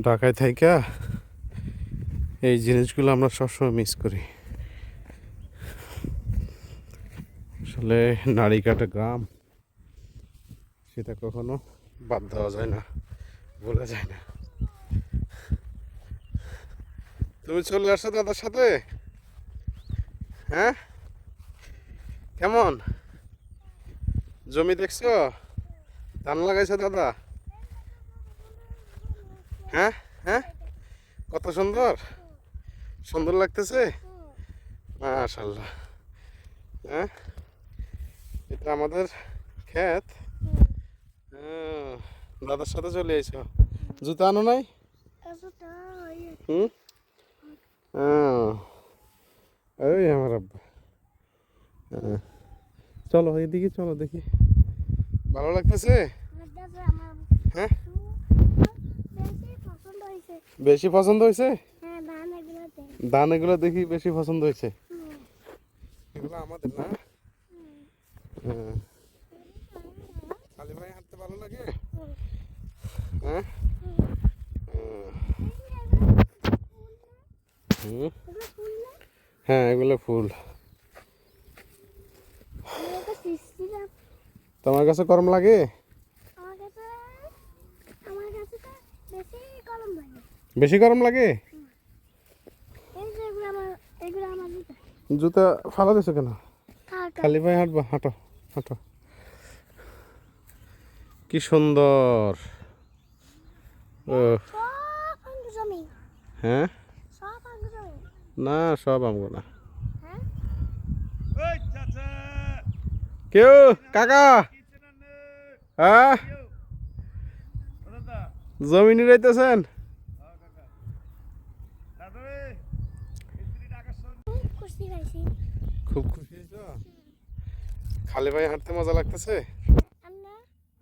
ঢাকায় থাইকা এই জিনিসগুলো আমরা সবসময় মিস করি। আসলে নাড়িকাটা গ্রাম সেটা কখনো বাদ দেওয়া যায় না বলা যায় না। তুমি চলে আসো দাদার সাথে? হ্যাঁ? কেমন? জমি দেখছ? ধান লাগাইছো দাদা? হ্যাঁ? হ্যাঁ? কত সুন্দর? সুন্দর লাগতেছে? মাশাল্লাহ হ্যাঁ? এটা আমাদের ক্ষেত। হ্যাঁ, দাদার সাথে চলে আইছো। জুতা আনো নাই? হুম? হ্যাঁ, ওই আমার আব্বা। হ্যাঁ। চলো এদিকে চলো দেখি। ভালো লাগতেছে? হ্যাঁ? বেশি পছন্দ হয়েছে? ধান এগুলো দেখি বেশি পছন্দ হয়েছে। এগুলো আমাদের না? হ্যাঁ। কালী ভাই হাঁটতে ভালো লাগে? হ্যাঁ? হ্যাঁ এগুলো ফুল। তোমার কাছে গরম লাগে? বেশি গরম লাগে। জুতা। ফালা দিছো কেন? খালি ভাই হাঁটবা? হাঁটো হাঁটো। কি সুন্দর। হ্যাঁ? না সব আমগো না। কেউ? কাকা? হ্যাঁ? জমি নিরাইতেছেন? খুব খুশি হয়েছ? খালি ভাই হাঁটতে মজা লাগতেছে?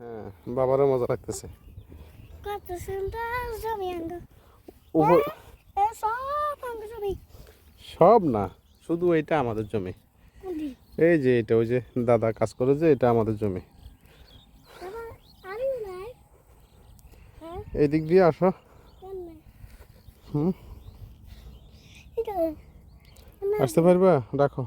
হ্যাঁ বাবারও মজা লাগতেছে। কত সুন্দর জমি আঙ্গ। সব আঙ্গ জমি সব না শুধু এইটা আমাদের জমি। এই যে এটা ওই যে দাদা কাজ করে যে এটা আমাদের জমি। হ্যাঁ? এই দিক দিয়ে আসো। হুম। এটা আসতে পারবা? রাখো